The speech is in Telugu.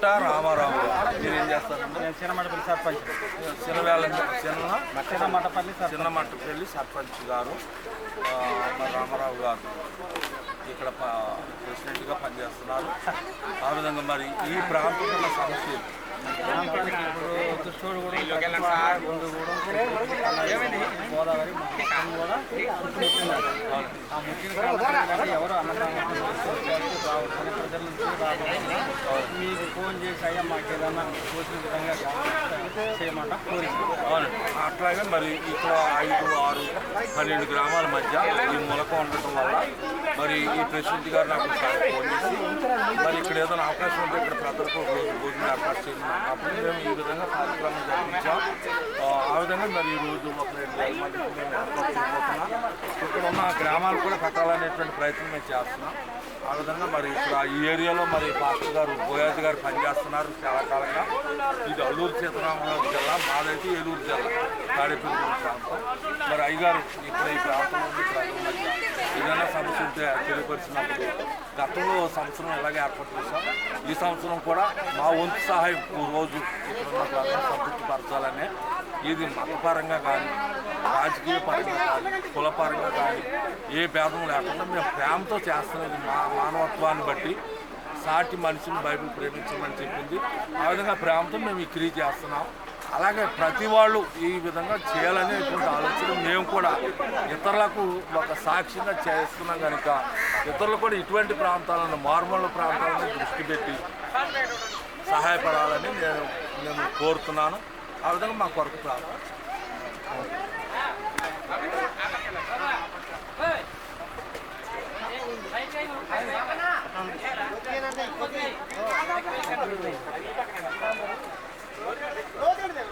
పిట్ట రామారావు. మీరు ఏం చేస్తారండి నేను సర్పంచ్. చిన్నవేళ చిన్న చిన్నమటపల్లి సర్పంచ్. గారు రామారావు గారు ఇక్కడ ప్రెసిడెంట్గా పనిచేస్తున్నారు. ఆ విధంగా మరి ఈ ప్రాంతంలో ఉన్న సమస్యలు? ఇప్పుడు కూడా గోదావరి కూడా ఆ ముట్టిన ఎవరు అన్నదానం మీకు ఫోన్ చేసి అయ్యా మాకు ఏదన్నా కోసిన విధంగా చేయమంట కోరిక అట్లాగే మరి ఇక్కడ ఐదు ఆరు పన్నెండు గ్రామాల మధ్య ఈ మూలక ఉండటం వల్ల మరి ఈ ప్రెసిడెంట్ గారు నాకు ఫోన్ చేసి మరి ఇక్కడ ఏదైనా అవకాశం ఉంటే ఇక్కడ ప్రజలకు భోజనం ఏర్పాటు చేయమని అప్పుడు మేము ఈ విధంగా కార్యక్రమం జరిపించాం. విధంగా మరి ఈ రోజు ఏర్పాటు ఇక్కడ ఉన్న గ్రామాలు కూడా కట్టాలనేటువంటి ప్రయత్నం మేము చేస్తున్నాం. ఆ విధంగా మరి ఇప్పుడు ఈ ఏరియాలో మరి పాస్టర్ గారు బోయాజీ గారు పనిచేస్తున్నారు చాలా కాలంగా. ఇది అల్లూరు సీతారామరాజు జిల్లా మాదైతే ఏలూరు జిల్లా తాడేపల్లి ప్రాంతం. మరి అయ్యగారు ఇక్కడ ఈ ప్రాంతంలో ప్రజల మధ్య ఏదైనా సమస్య ఉంటే తెలియపరిచినప్పుడు గతంలో సంవత్సరం ఇలాగే ఏర్పాటు చేశాం. ఈ సంవత్సరం కూడా మా వంతు సహాయం రోజు ఇక్కడ ఉన్న సంతృప్తి పరచాలనే ఇది మతపరంగా కానీ రాజకీయ పరంగా కానీ కులపరంగా కానీ ఏ భేదం లేకుండా మేము ప్రేమతో చేస్తున్నది మా మానవత్వాన్ని బట్టి సాటి మనిషిని బైబిల్ ప్రేమించమని చెప్పింది. ఆ విధంగా ప్రేమతో మేము ఈ క్రియ చేస్తున్నాం. అలాగే ప్రతి వాళ్ళు ఈ విధంగా చేయాలనేటువంటి ఆలోచన మేము కూడా ఇతరులకు ఒక సాక్ష్యంగా చేస్తున్నాం కనుక ఇతరులు కూడా ఇటువంటి ప్రాంతాలను మారుమూల ప్రాంతాలను దృష్టి పెట్టి సహాయపడాలని నేను నేను కోరుతున్నాను. ఆ విధంగా మా కొరకు ప్రార్థన.